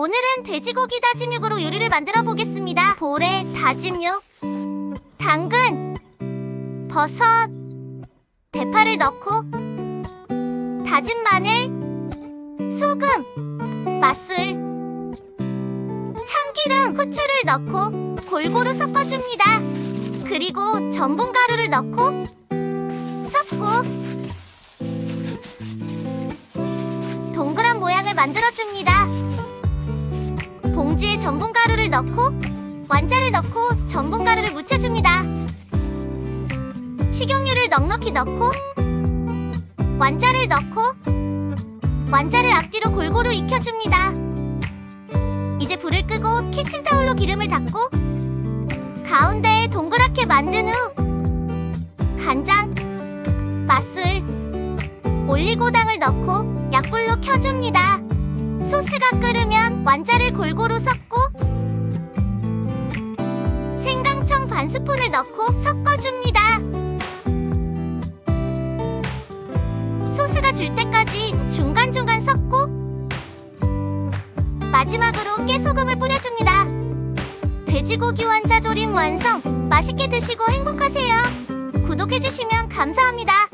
오늘은 돼지고기 다짐육으로 요리를 만들어 보겠습니다. 볼에 다짐육, 당근, 버섯, 대파를 넣고 다진 마늘, 소금, 맛술, 참기름, 후추를 넣고 골고루 섞어줍니다. 그리고 전분 가루를 넣고 섞고 동그란 모양을 만들어줍니다. 봉지에 전분 가루를 넣고 완자를 넣고 전분 가루를 묻혀줍니다. 식용유를 넉넉히 넣고 완자를 넣고 완자를 앞뒤로 골고루 익혀줍니다. 이제 불을 끄고 키친타올로 기름을 닦고 가운데에 동그랗게 만든 후 간장, 맛술, 올리고당을 넣고 약불로 켜줍니다. 소스가 끓으면 완자를 골고루 섞고 생강청 반 스푼을 넣고 섞어줍니다. 소스가 줄 때까지 중간중간 섞고 마지막으로 깨소금을 뿌려줍니다. 돼지고기 완자 조림 완성! 맛있게 드시고 행복하세요. 구독해주시면 감사합니다.